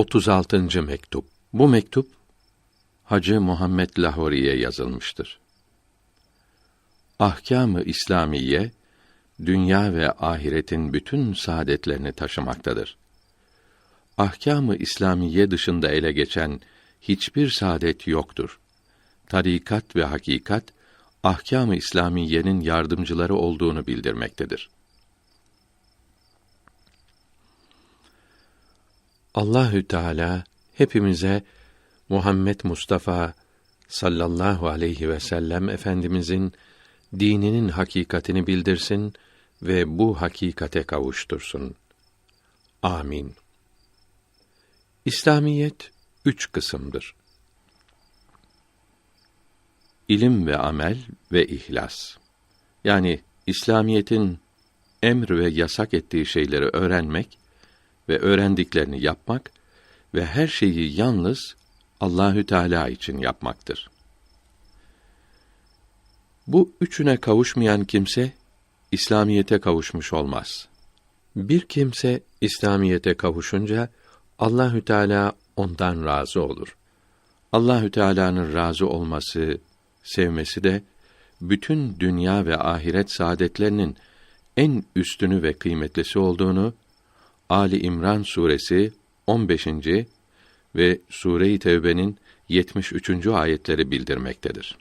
36. mektup. Bu mektup Hacı Muhammed Lahori'ye yazılmıştır. Ahkâm-ı İslamiye dünya ve ahiretin bütün saadetlerini taşımaktadır. Ahkâm-ı İslamiye dışında ele geçen hiçbir saadet yoktur. Tarikat ve hakikat ahkâm-ı İslamiyenin yardımcıları olduğunu bildirmektedir. Allahü Teala hepimize Muhammed Mustafa sallallahu aleyhi ve sellem efendimizin dininin hakikatini bildirsin ve bu hakikate kavuştursun. Amin. İslamiyet üç kısımdır. İlim ve amel ve ihlas. Yani İslamiyetin emr ve yasak ettiği şeyleri öğrenmek ve öğrendiklerini yapmak ve her şeyi yalnız Allahü Teala için yapmaktır. Bu üçüne kavuşmayan kimse İslamiyete kavuşmuş olmaz. Bir kimse İslamiyete kavuşunca Allahü Teala ondan razı olur. Allahü Teala'nın razı olması, sevmesi de bütün dünya ve ahiret saadetlerinin en üstünü ve kıymetlisi olduğunu Ali İmran suresi 15. ve Sure-i Tevbe'nin 73. ayetleri bildirmektedir.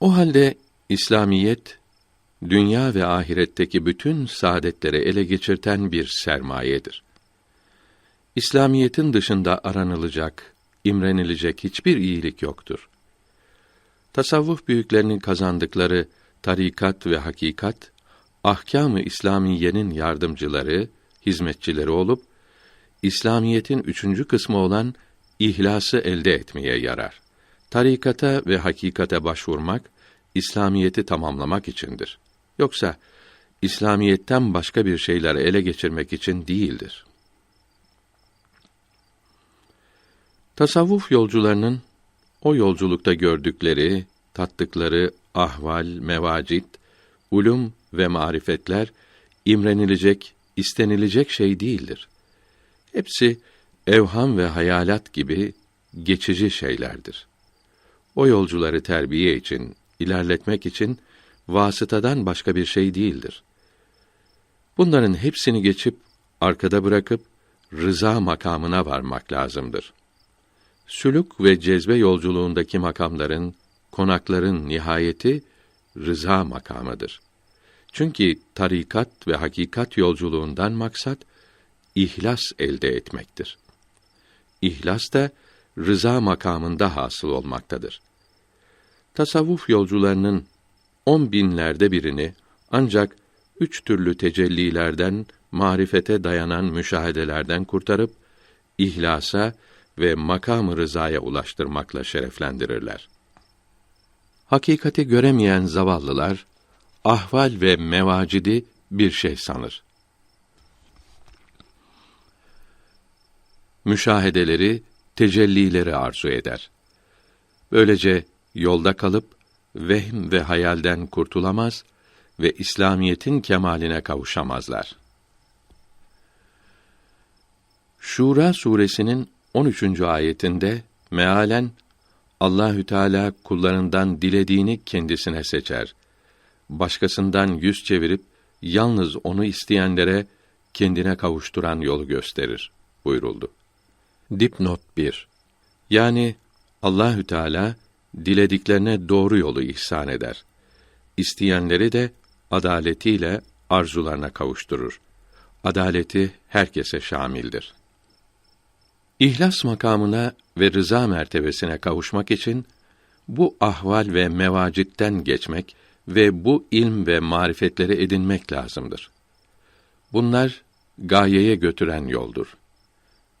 O halde İslamiyet dünya ve ahiretteki bütün saadetleri ele geçirten bir sermayedir. İslamiyetin dışında aranılacak, imrenilecek hiçbir iyilik yoktur. Tasavvuf büyüklerinin kazandıkları tarikat ve hakikat ahkâm-ı İslamiyenin yardımcıları, hizmetçileri olup İslamiyetin üçüncü kısmı olan ihlası elde etmeye yarar. Tarikata ve hakikate başvurmak İslamiyeti tamamlamak içindir. Yoksa İslamiyetten başka bir şeyler ele geçirmek için değildir. Tasavvuf yolcularının o yolculukta gördükleri, tattıkları ahval, mevacit, ulum ve marifetler imrenilecek, istenilecek şey değildir. Hepsi evham ve hayalat gibi geçici şeylerdir. O yolcuları terbiye için, ilerletmek için vasıtadan başka bir şey değildir. Bunların hepsini geçip arkada bırakıp rıza makamına varmak lazımdır. Sülük ve cezbe yolculuğundaki makamların, konakların nihayeti rıza makamıdır. Çünkü tarikat ve hakikat yolculuğundan maksat ihlas elde etmektir. İhlas da rıza makamında hasıl olmaktadır. Tasavvuf yolcularının on binlerde birini ancak üç türlü tecellilerden, marifete dayanan müşahedelerden kurtarıp, ihlasa ve makam-ı rızaya ulaştırmakla şereflendirirler. Hakikati göremeyen zavallılar, ahval ve mevacidi bir şey sanır. Müşahedeleri, tecellileri arzu eder. Böylece yolda kalıp vehm ve hayalden kurtulamaz ve İslamiyetin kemaline kavuşamazlar. Şura suresinin 13. ayetinde mealen Allahü Teala kullarından dilediğini kendisine seçer. Başkasından yüz çevirip yalnız onu isteyenlere kendine kavuşturan yolu gösterir buyuruldu. Dipnot 1. Yani Allahü Teala dilediklerine doğru yolu ihsan eder. İsteyenleri de adaletiyle arzularına kavuşturur. Adaleti herkese şamildir. İhlas makamına ve rıza mertebesine kavuşmak için bu ahval ve mevacitten geçmek ve bu ilm ve marifetleri edinmek lazımdır. Bunlar gayeye götüren yoldur.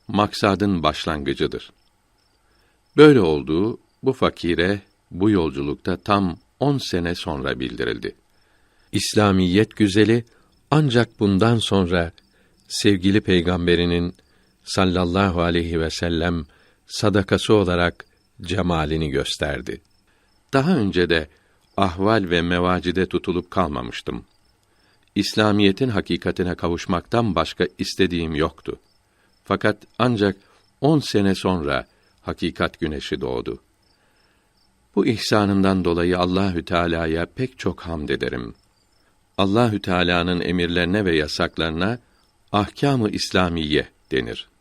Maksadın başlangıcıdır. Böyle olduğu bu fakire bu yolculukta tam on sene sonra bildirildi. İslamiyet güzeli ancak bundan sonra sevgili peygamberinin sallallahu aleyhi ve sellem sadakası olarak cemalini gösterdi. Daha önce de ahval ve mevacide tutulup kalmamıştım. İslamiyetin hakikatine kavuşmaktan başka istediğim yoktu. Fakat ancak on sene sonra hakikat güneşi doğdu. Bu ihsanından dolayı Allahü Teala'ya pek çok hamd ederim. Allahü Teala'nın emirlerine ve yasaklarına ahkâm-ı İslamiye denir.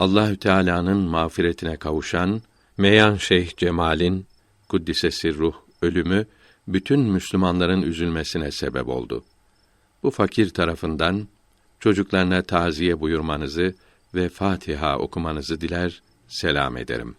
Allahü Teala'nın mağfiretine kavuşan Meyan Şeyh Cemal'in kuddisesi ruh ölümü bütün Müslümanların üzülmesine sebep oldu. Bu fakir tarafından çocuklarına taziye buyurmanızı ve Fatiha okumanızı diler, selam ederim.